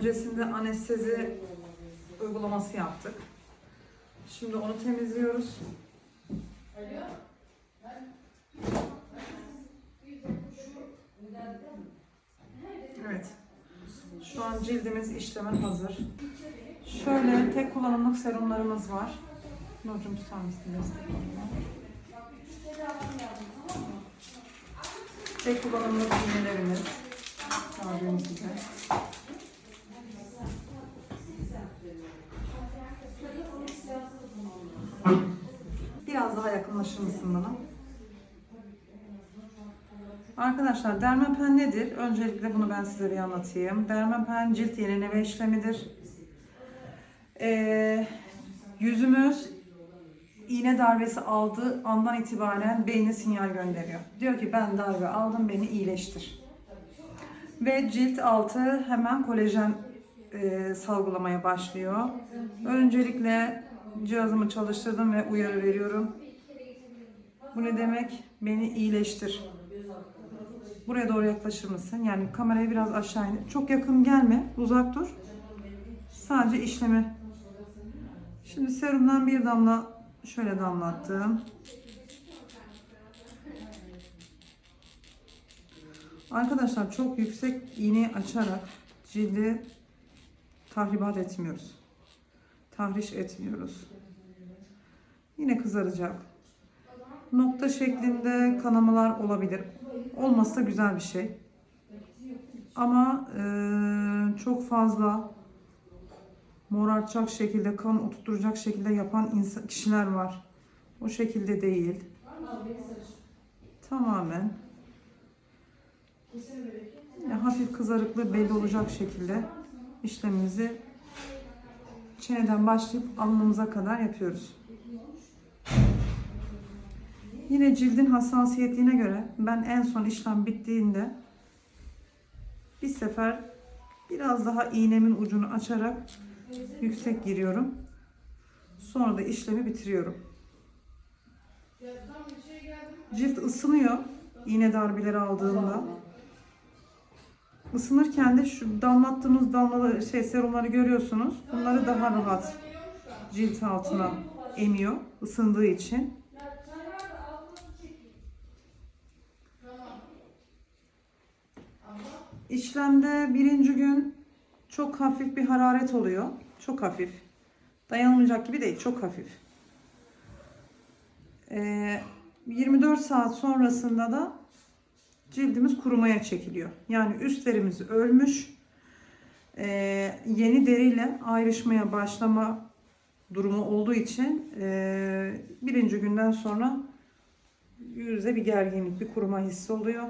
öncesinde anestezi uygulaması yaptık. Şimdi onu temizliyoruz. Evet. Şu an cildimiz işleme hazır. Şöyle tek kullanımlık serumlarımız var. Nurcum tutar mısın Tek kullanımlık iğnelerimiz. Gördüğünüz gibi. Biraz daha yakınlaşır mısın bana? Arkadaşlar dermapen nedir? Öncelikle bunu ben size bir anlatayım. Dermapen cilt yenileme işlemidir. Ee, yüzümüz iğne darbesi aldığı andan itibaren beyne sinyal gönderiyor. Diyor ki ben darbe aldım beni iyileştir. Ve cilt altı hemen kolajen e, salgılamaya başlıyor. Öncelikle cihazımı çalıştırdım ve uyarı veriyorum. Bu ne demek? Beni iyileştir. Buraya doğru yaklaşır mısın? Yani kamerayı biraz aşağı in. Çok yakın gelme. Uzak dur. Sadece işlemi. Şimdi serumdan bir damla şöyle damlattım. Arkadaşlar çok yüksek iğneyi açarak cildi tahribat etmiyoruz. Tahriş etmiyoruz. Yine kızaracak. Nokta şeklinde kanamalar olabilir. Olmasa güzel bir şey. Ama eee, çok fazla morartacak şekilde, kan oturtacak şekilde yapan insan, kişiler var. O şekilde değil. Tamamen ya hafif kızarıklığı belli olacak şekilde işlemimizi çeneden başlayıp alnımıza kadar yapıyoruz. Yine cildin hassasiyetine göre ben en son işlem bittiğinde bir sefer biraz daha iğnemin ucunu açarak yüksek giriyorum. Sonra da işlemi bitiriyorum. Cilt ısınıyor iğne darbeleri aldığımda. Isınırken de şu damlattığımız damlaları şey serumları görüyorsunuz. Bunları daha rahat cilt altına emiyor ısındığı için. İşlemde birinci gün çok hafif bir hararet oluyor. Çok hafif. Dayanılmayacak gibi değil, çok hafif. Ee, 24 saat sonrasında da cildimiz kurumaya çekiliyor. Yani üstlerimiz ölmüş. Ee, yeni deriyle ayrışmaya başlama durumu olduğu için ee, birinci günden sonra yüzde bir gerginlik, bir kuruma hissi oluyor.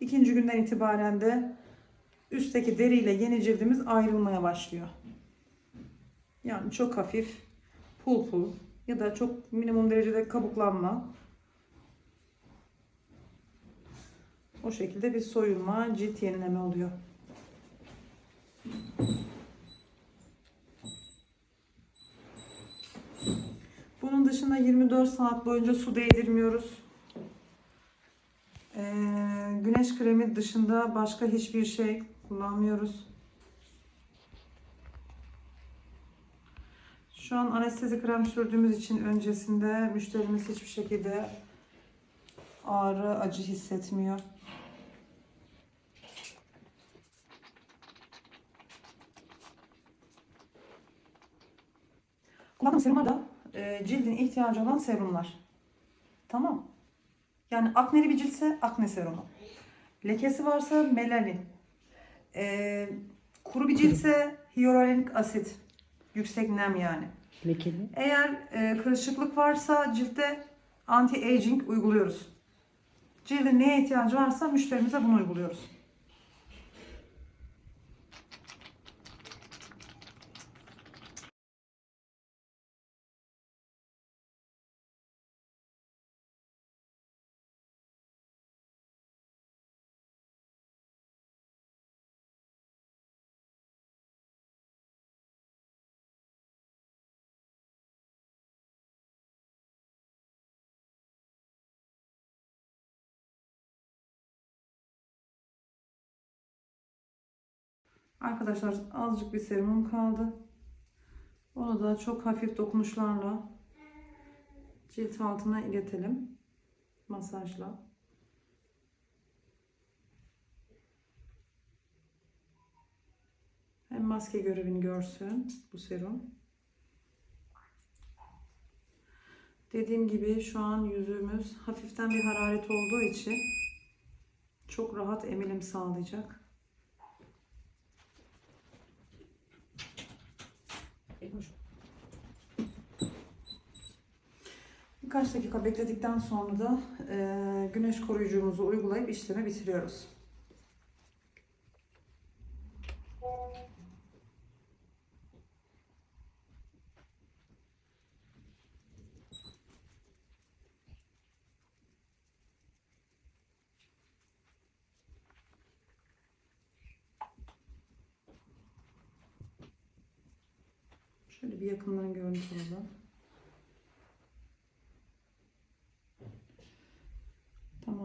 İkinci günden itibaren de üstteki deriyle yeni cildimiz ayrılmaya başlıyor. Yani çok hafif, pul pul ya da çok minimum derecede kabuklanma. O şekilde bir soyulma, cilt yenileme oluyor. Bunun dışında 24 saat boyunca su değdirmiyoruz. Ee, güneş kremi dışında başka hiçbir şey kullanmıyoruz. Şu an anestezi krem sürdüğümüz için öncesinde müşterimiz hiçbir şekilde ağrı, acı hissetmiyor. Serumlar da e, cildin ihtiyacı olan serumlar. Tamam. Yani akneli bir ciltse akne serumu. Lekesi varsa melanin. E, kuru bir ciltse hyaluronik asit. Yüksek nem yani. Lekeli. Eğer e, kırışıklık varsa ciltte anti-aging uyguluyoruz. Cildin neye ihtiyacı varsa müşterimize bunu uyguluyoruz. Arkadaşlar azıcık bir serumum kaldı. Onu da çok hafif dokunuşlarla cilt altına iletelim. Masajla. Hem maske görevini görsün bu serum. Dediğim gibi şu an yüzümüz hafiften bir hararet olduğu için çok rahat emilim sağlayacak. Birkaç dakika bekledikten sonra da e, güneş koruyucumuzu uygulayıp işlemi bitiriyoruz. Şöyle bir yakından görüntü alalım.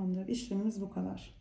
Tamamdır. İşlemimiz bu kadar.